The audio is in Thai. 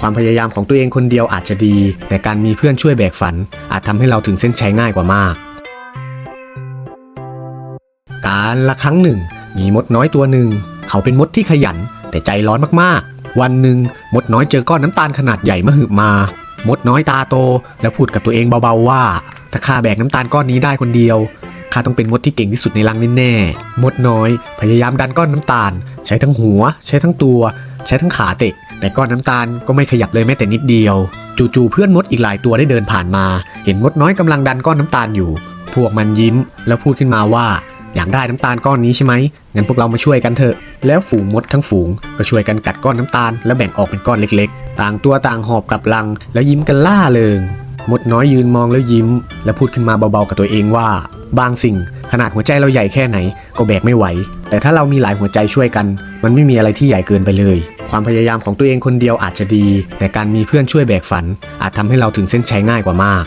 ความพยายามของตัวเองคนเดียวอาจจะดี แต่การมีเพื่อนช่วยแบกฝัน อาจทำให้เราถึงเส้นชัยง่ายกว่ามาก การละครั้งหนึ่ง มีมดน้อยตัวหนึ่ง เขาเป็นมดที่ขยัน แต่ใจร้อนมากๆ วันหนึ่งมดน้อยเจอก้อนน้ำตาลขนาดใหญ่มหึมา มดน้อยตาโต แล้วพูดกับตัวเองเบาๆว่า ถ้าข้าแบกน้ำตาลก้อนนี้ได้คนเดียวข้าต้องเป็นมดที่เก่งที่สุดในรังแน่ๆมดน้อย พยายามดันก้อนน้ำตาล ใช้ทั้งหัว ใช้ทั้งตัว ใช้ทั้งขาเตะ แต่ก้อนน้ำตาลก็ไม่ขยับเลยแม้แต่นิดเดียว จู่ๆเพื่อนมดอีกหลายตัวได้เดินผ่านมา เห็นมดน้อยกำลังดันก้อนน้ำตาลอยู่ พวกมันยิ้มแล้วพูดขึ้นมาว่า อยากได้น้ำตาลก้อนนี้ใช่ไหมงั้นพวกเรามาช่วยกันเถอะ แล้วฝูงมดทั้งฝูงก็ช่วยกันกัดก้อนน้ำตาล แล้วแบ่งออกเป็นก้อนเล็ก ๆ ต่างตัวต่างหอบกลับลัง แล้วยิ้มกันล่าเริงมดน้อยยืนมองแล้วยิ้ม แล้วพูดขึ้นมาเบาๆกับตัวเองว่า บางสิ่งขนาดหัวใจเราใหญ่แค่ไหน ก็แบกไม่ไหว แต่ถ้าเรามีหลายหัวใจช่วยกัน มันไม่มีอะไรที่ใหญ่เกินไปเลย ความพยายามของตัวเองคนเดียวอาจจะดี แต่การมีเพื่อนช่วยแบกฝัน อาจทำให้เราถึงเส้นชัยง่ายกว่ามาก